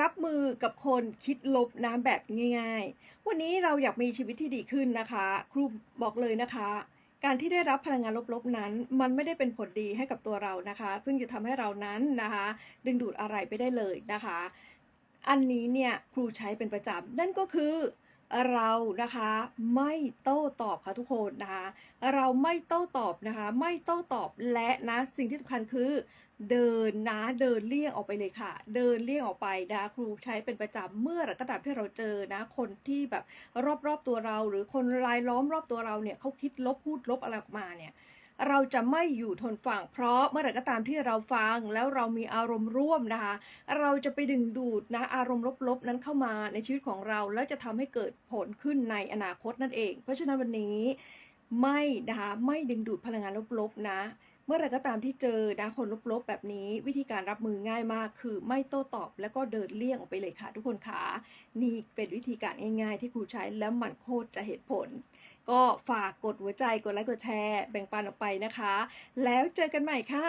รับมือกับคนคิดลบน้ำแบบง่าย ๆ วันนี้เราอยากมีชีวิตที่ดีขึ้นนะคะ ครูบอกเลยนะคะ การที่ได้รับพลังงานลบๆนั้น มันไม่ได้เป็นผลดีให้กับตัวเรานะคะ ซึ่งจะทำให้เรานั้นนะคะ ดึงดูดอะไรไปได้เลยนะคะ อันนี้เนี่ยครูใช้เป็นประจำนั่นก็คือ เรานะคะไม่โต้ตอบค่ะทุกคนนะคะเราไม่โต้ตอบนะคะ ไม่โต้ตอบและนะสิ่งที่สำคัญคือเดินนะเดินเลี่ยงออกไปเลยค่ะ เดินเลี่ยงออกไปนะครูใช้เป็นประจำเมื่อไรก็ตามที่เราเจอนะ คนที่แบบรอบๆตัวเรา หรือคนรายล้อมรอบตัวเราเนี่ยเขาคิดลบพูดลบอะไรออกมาเนี่ย เราจะไม่อยู่ทนฟัง เพราะเมื่อไหร่ก็ตามที่เราฟังแล้วเรามีอารมณ์ร่วมนะคะ เราจะไปดึงดูดนะอารมณ์ลบๆนั้นเข้ามาในชีวิตของเรา แล้วจะทำให้เกิดผลขึ้นในอนาคตนั่นเอง เพราะฉะนั้นวันนี้ไม่นะคะไม่ดึงดูดพลังงานลบๆนะเมื่อไรก็ตามที่เจอนะคนลบๆแบบนี้ วิธีการรับมือง่ายมาก คือไม่โต้ตอบแล้วก็เดินเลี่ยงออกไปเลยค่ะ ทุกคนค่ะนี่เป็นวิธีการง่ายๆที่ครูใช้แล้วมันโคตรจะเห็นผล ก็ฝากกดหัวใจกดไลค์กดแชร์แบ่งปันออกไปนะคะ แล้วเจอกันใหม่ค่ะ